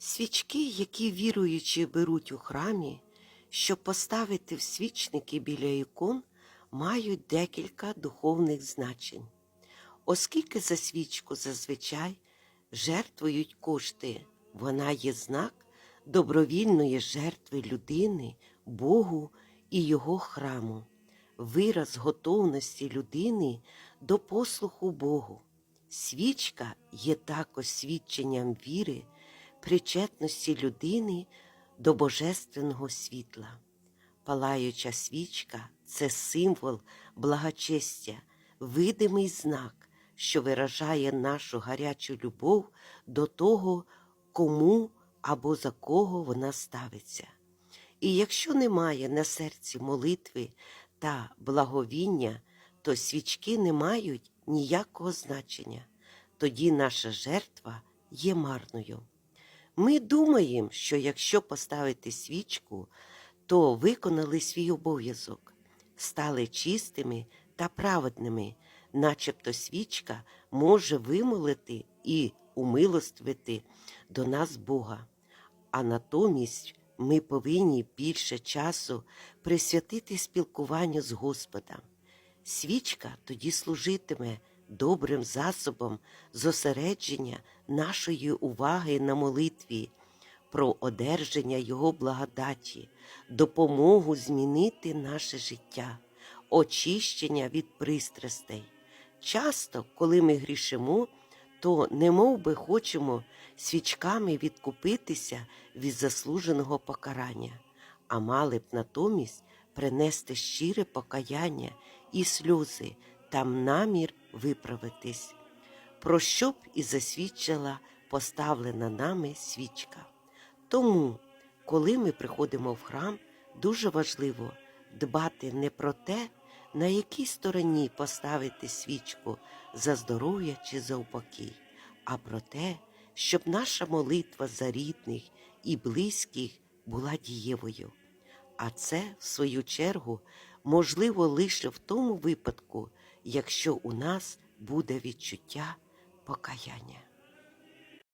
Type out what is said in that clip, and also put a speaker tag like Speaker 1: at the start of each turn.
Speaker 1: Свічки, які віруючі беруть у храмі, щоб поставити в свічники біля ікон, мають декілька духовних значень. Оскільки за свічку зазвичай жертвують кошти, вона є знак добровільної жертви людини, Богу і його храму, вираз готовності людини до послуху Богу. Свічка є також свідченням віри, причетності людини до божественного світла. Палаюча свічка це символ благочестя, видимий знак, що виражає нашу гарячу любов до того, кому або за кого вона ставиться. І якщо немає на серці молитви та благовіння, то свічки не мають ніякого значення. Тоді наша жертва є марною. Ми думаємо, що якщо поставити свічку, то виконали свій обов'язок, стали чистими та праведними, начебто свічка може вимолити і умилостивити до нас Бога. А натомість ми повинні більше часу присвятити спілкуванню з Господом. Свічка тоді служитиме добрим засобом зосередження нашої уваги на молитві, про одержання Його благодаті, допомогу змінити наше життя, очищення від пристрастей. Часто, коли ми грішимо, то немов би хочемо свічками відкупитися від заслуженого покарання, а мали б натомість принести щире покаяння і сльози там намір виправитись, про що б і засвідчила поставлена нами свічка. Тому, коли ми приходимо в храм, дуже важливо дбати не про те, на якій стороні поставити свічку за здоров'я чи за упокій, а про те, щоб наша молитва за рідних і близьких була дієвою. А це, в свою чергу, можливо лише в тому випадку, якщо у нас буде відчуття покаяння.